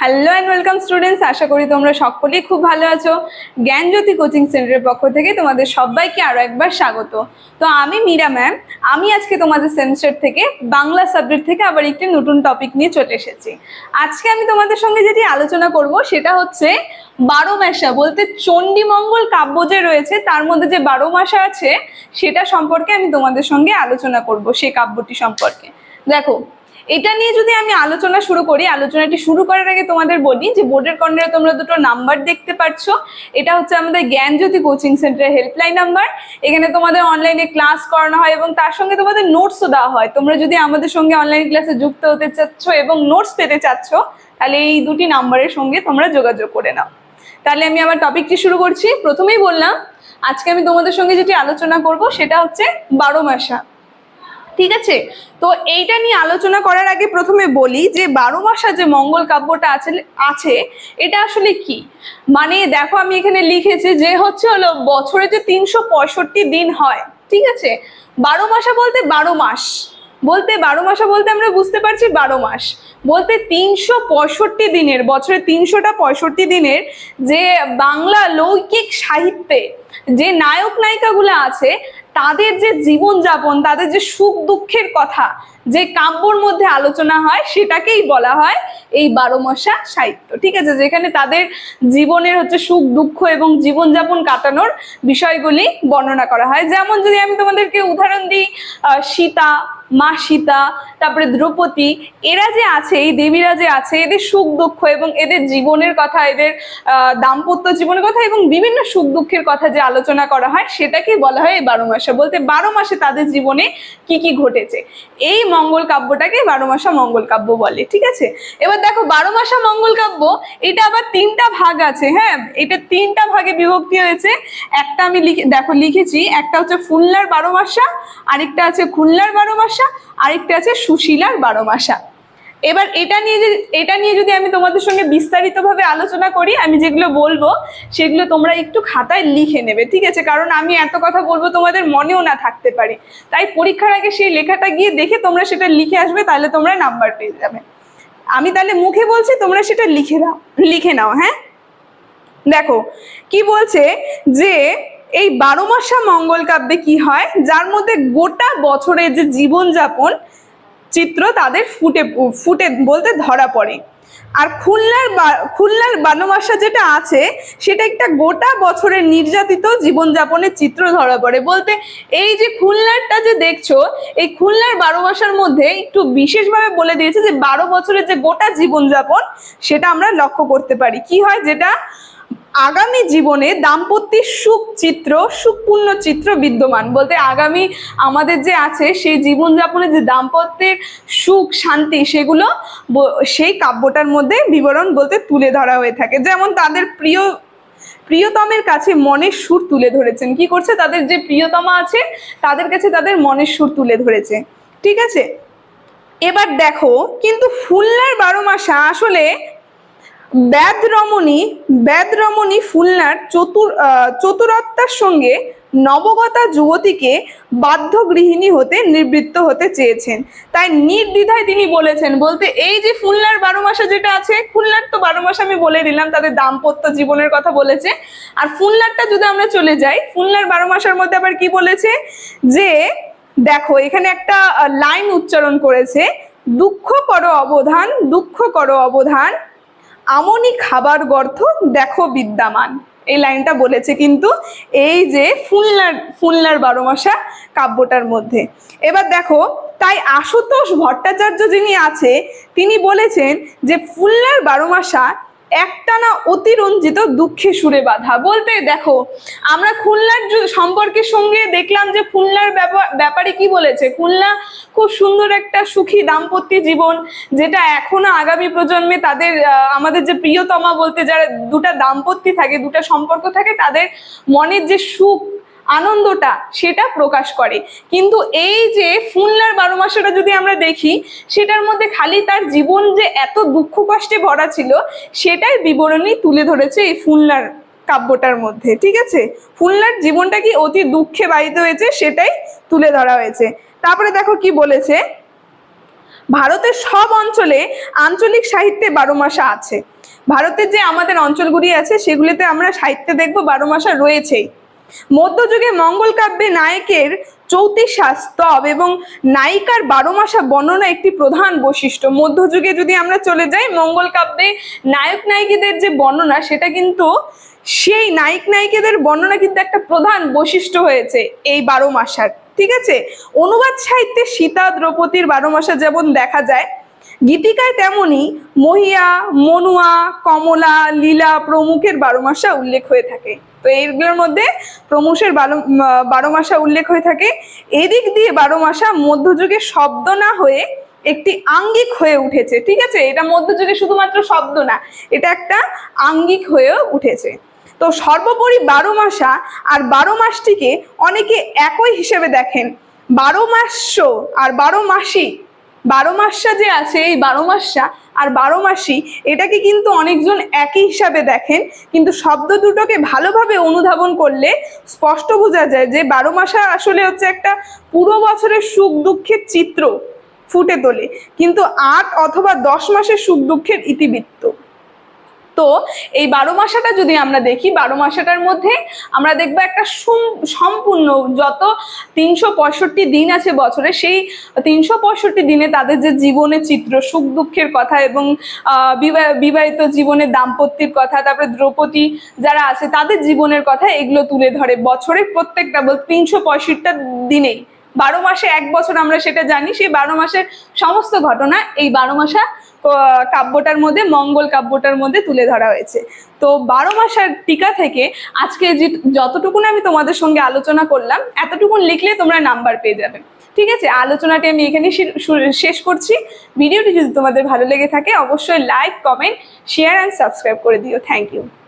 Hello and welcome students আশা করি তোমরা সকলেই খুব ভালো আছো। জ্ঞানজ্যোতি কোচিং সেন্টারের পক্ষ থেকে তোমাদের সবাইকে আরও একবার স্বাগত। তো আমি মীরা ম্যাম। আমি আজকে তোমাদের সেমিস্টার থেকে বাংলা সাবজেক্ট থেকে আবার একটি নতুন টপিক নিয়ে চলে এসেছি। আজকে আমি তোমাদের সঙ্গে যেটি আলোচনা করব সেটা হচ্ছে বারো মাসা বলতে চণ্ডীমঙ্গল কাব্য যে রয়েছে তার মধ্যে যে বারো মাসা আছে সেটা সম্পর্কে আমি তোমাদের সঙ্গে আলোচনা করব সেই কাব্যটি সম্পর্কে। দেখো এটা নিয়ে যদি আমি আলোচনা শুরু করি, আলোচনাটি শুরু করার আগে তোমাদের বলি যে বোর্ডের কর্নারে তোমরা দুটো নাম্বার দেখতে পাচ্ছ। এটা হচ্ছে আমাদের জ্ঞানজ্যোতি কোচিং সেন্টারের হেল্পলাইন নাম্বার। এখানে তোমাদের অনলাইনে ক্লাস করানো হয় এবং তার সঙ্গে তোমাদের নোটসও দেওয়া হয়। তোমরা যদি আমাদের সঙ্গে অনলাইন ক্লাসে যুক্ত হতে চাচ্ছ এবং নোটস পেতে চাচ্ছ, তাহলে এই দুটি নাম্বারের সঙ্গে তোমরা যোগাযোগ করে নাও। তাহলে আমি আমার টপিকটি শুরু করছি। প্রথমেই বললাম, আজকে আমি তোমাদের সঙ্গে যেটি আলোচনা করব, সেটা হচ্ছে বারো মাসা। ঠিক আছে? তো এইটা নিয়ে আলোচনা করার আগে প্রথমে বলি যে বারো মাসা যে মঙ্গল কাব্যটা আছে আছে, এটা আসলে কি? মানে দেখো আমি এখানে লিখেছি যে হচ্ছে হলো বছরে যে তিনশো পঁয়ষট্টি দিন হয়, ঠিক আছে? বারো মাসা বলতে বারো মাস বলতে বারো মাসা বলতে আমরা বুঝতে পারছি বারো মাস বলতে তিনশো পঁয়ষট্টি দিনের, বছরে তিনশোটা পঁয়ষট্টি দিনের যে বাংলা লৌকিক সাহিত্যে যে নায়ক নায়িকাগুলো আছে তাদের যে জীবনযাপন, তাদের যে সুখ দুঃখের কথা, যে কাব্যর মধ্যে আলোচনা হয়, সেটাকেই বলা হয় এই বারো মশা সাহিত্য। ঠিক আছে? যেখানে তাদের জীবনের হচ্ছে সুখ, দুঃখ এবং জীবনযাপন কাটানোর বিষয়গুলি বর্ণনা করা হয়। যেমন যদি আমি তোমাদেরকে উদাহরণ দিই সীতা মা সীতা, তারপরে দ্রৌপদী, এরা যে আছে, এই দেবীরা যে আছে, এদের সুখ দুঃখ এবং এদের জীবনের কথা, এদের দাম্পত্য জীবনের কথা এবং বিভিন্ন সুখ দুঃখের কথা যে আলোচনা করা হয়, সেটাকেই বলা হয় এই বারো মাসে। বলতে বারো মাসে তাদের জীবনে কি কি ঘটেছে? এই মঙ্গল কাব্যটাকে বারো মাসা মঙ্গল কাব্য বলে, ঠিক আছে? এবার দেখো, বারো মাসা মঙ্গল কাব্য, এটা আবার তিনটা ভাগ আছে হ্যাঁ? এটা তিনটা ভাগে বিভক্তি হয়েছে। একটা আমি লিখে, দেখো, লিখেছি, একটা হচ্ছে ফুল্লার বারো মাসা, আরেকটা আছে খুলনার বারো মাসা আরেকটা আছে সুশীলার বারো মাসা। এবার এটা নিয়ে যে এটা নিয়ে যদি আমি তোমাদের সঙ্গে বিস্তারিতভাবে আলোচনা করি, আমি যেগুলো বলব, সেগুলো তোমরা একটু খাতায় লিখে নেবে, ঠিক আছে? কারণ আমি এত কথা বলব তোমাদের মনেও না থাকতে পারে। তাই পরীক্ষার আগে সেই লেখাটা গিয়ে দেখে তোমরা সেটা লিখে আসবে, তাহলে তোমরা নাম্বার পেয়ে যাবে। আমি তাহলে মুখে বলছি, তোমরা সেটা লিখে দাও, লিখে নাও হ্যাঁ? দেখো, কি বলছে যে এই বারো মাসা মঙ্গল কাব্যে কি হয়? যার মধ্যে গোটা বছরের যে জীবনযাপন চিত্র তাদের ফুটে ফুটে বলতে ধরা পড়ে। আর খুলনার খুলনার বানোমাসা যেটা আছে, সেটা একটা গোটা বছরের নির্যাতিত জীবনযাপনের চিত্র ধরা পড়ে। বলতে এই যে খুলনারটা যে দেখছ, এই খুলনার বারো মাসের মধ্যে একটু বিশেষভাবে বলে দিয়েছে যে বারো বছরের যে গোটা জীবনযাপন, সেটা আমরা লক্ষ্য করতে পারি। কি হয়? যেটা আগামী জীবনে দাম্পত্যের সুখ চিত্র, সুখপূর্ণ চিত্র বিদ্যমান বলতে আগামী আমাদের যে আছে, সেই জীবনযাপনের যে দাম্পত্যের সুখ, শান্তি, সেগুলো সেই কাব্যটার মধ্যে বিবরণ বলতে তুলে ধরা হয়ে থাকে। যেমন তাদের প্রিয়, প্রিয়তমের কাছে মনের সুর তুলে ধরেছেন। কি করছে? তাদের যে প্রিয়তমা আছে, তাদের কাছে তাদের মনের সুর তুলে ধরেছে। ঠিক আছে? এবার দেখো, কিন্তু ফুলনার বারো মাসা আসলে ব্যাদ রমণী ব্যাদ রমণী ফুলনার চতুর আহ, চতুরত্বার সঙ্গে নবগতা যুবতীকে বাধ্য গৃহিণী হতে নিবৃত্ত হতে চেয়েছেন। তাই নির্দ্বিধায় তিনি বলেছেন বলতে এই যে ফুলনার বারো মাসা যেটা আছে ফুলনার তো বারো মাস আমি বলে দিলাম তাদের দাম্পত্য জীবনের কথা বলেছে। আর ফুলনারটা যদি আমরা চলে যাই ফুলনার বারো মাসের মধ্যে আবার কি বলেছে? যে দেখো এখানে একটা লাইন উচ্চারণ করেছে দুঃখ করো অবধান দুঃখ করো অবধান আমনি খাবার গর্থ দেখো বিদ্যমান। এই লাইনটা বলেছে কিন্তু এই যে ফুলনার ফুলনার বারো মাসা কাব্যটার মধ্যে। এবার দেখো, তাই আশুতোষ ভট্টাচার্য যিনি আছে, তিনি বলেছেন যে ফুলনার বারো মাসা একটানা অতিরঞ্জিত দুঃখে সুরে বাধা। বলতে দেখো, আমরা খুলনার সম্পর্কের সঙ্গে দেখলাম যে খুলনার ব্যাপা- ব্যাপারে কি বলেছে? খুলনা খুব সুন্দর একটা সুখী দাম্পত্য জীবন, যেটা এখনও আগামী প্রজন্মে তাদের আমাদের যে প্রিয়তমা বলতে যারা দুটা দাম্পত্য থাকে, দুটা সম্পর্ক থাকে, তাদের মনের যে সুখ আনন্দটা সেটা প্রকাশ করে। কিন্তু এই যে ফুলনার বারো মাসটা যদি আমরা দেখি, সেটার মধ্যে খালি তার জীবন যে এত দুঃখ কষ্টে ভরা ছিল, সেটাই বিবরণী তুলে ধরেছে এই ফুলনার কাব্যটার মধ্যে, ঠিক আছে? ফুলনার জীবনটা কি অতি দুঃখে বাহিত হয়েছে সেটাই তুলে ধরা হয়েছে। তারপরে দেখো কি বলেছে? ভারতের সব অঞ্চলে আঞ্চলিক সাহিত্যে বারো মাসা আছে। ভারতের যে আমাদের অঞ্চলগুলি আছে, সেগুলিতে আমরা সাহিত্যে দেখব বারো মাসা রয়েছেই। মধ্যযুগে মঙ্গল কাব্যে নায়কের চৌত্রিশা স্তব এবং নায়িকার বারো মাসা বর্ণনা একটি প্রধান বৈশিষ্ট্য। মধ্যযুগে যদি আমরা চলে যাই, মঙ্গল কাব্যে নায়ক নায়িকাদের যে বর্ণনা, সেটা কিন্তু সেই নায়ক নায়িকাদের বর্ণনা কিন্তু একটা প্রধান বৈশিষ্ট্য হয়েছে এই বারো মাসার। ঠিক আছে? অনুবাদ সাহিত্যে সীতা, দ্রৌপদীর বারো মাসা যেমন দেখা যায়, গীতিকায় তেমনি মহিয়া, মনুয়া, কমলা, লীলা প্রমুখের বারো মাসা উল্লেখ হয়ে থাকে। তো এইগুলোর মধ্যে প্রমুখের বারো বারো মাসা উল্লেখ হয়ে থাকে। এদিক দিয়ে বারো মাসা মধ্যযুগে শব্দ না হয়ে একটি আঙ্গিক হয়ে উঠেছে, ঠিক আছে? এটা মধ্যযুগে শুধুমাত্র শব্দ না, এটা একটা আঙ্গিক হয়েও উঠেছে। তো সর্বোপরি বারো মাসা আর বারো মাসটিকে অনেকে একই হিসেবে দেখেন। বারো মাস্য আর বারো মাসি, বারো মাসা যে আছে, এই বারো মাসা আর বারো মাসি এটাকে কিন্তু অনেকজন একই হিসাবে দেখেন, কিন্তু শব্দ দুটোকে ভালোভাবে অনুধাবন করলে স্পষ্ট বোঝা যায় যে বারো মাসা আসলে হচ্ছে একটা পুরো বছরের সুখ দুঃখের চিত্র ফুটে তোলে। কিন্তু আট অথবা দশ মাসের সুখ দুঃখের ইতিবৃত্ত। তো এই বারো মাসাটা যদি আমরা দেখি, বারো মাসাটার মধ্যে আমরা দেখব একটা সম্পূর্ণ যত তিনশো পঁয়ষট্টি দিন আছে বছরে, সেই তিনশো পঁয়ষট্টি দিনে তাদের যে জীবনের চিত্র, সুখ দুঃখের কথা এবং বিবাহিত জীবনের দাম্পত্যের কথা, তারপরে দ্রৌপদী যারা আছে তাদের জীবনের কথা, এগুলো তুলে ধরে বছরের প্রত্যেকটা বল, তিনশো পঁয়ষট্টি দিনেই। বারো মাসে এক বছর আমরা সেটা জানি, সেই বারো মাসের সমস্ত ঘটনা এই বারো মাসা কাব্যটার মধ্যে, মঙ্গল কাব্যটার মধ্যে তুলে ধরা হয়েছে। তো বারো মাসের টিকা থেকে আজকে যে, যতটুকুন আমি তোমাদের সঙ্গে আলোচনা করলাম, এতটুকুন লিখলে তোমরা নাম্বার পেয়ে যাবে। ঠিক আছে? আলোচনাটি আমি এখানে শেষ করছি। ভিডিওটি যদি তোমাদের ভালো লেগে থাকে, অবশ্যই like comment share and subscribe করে দিও। Thank you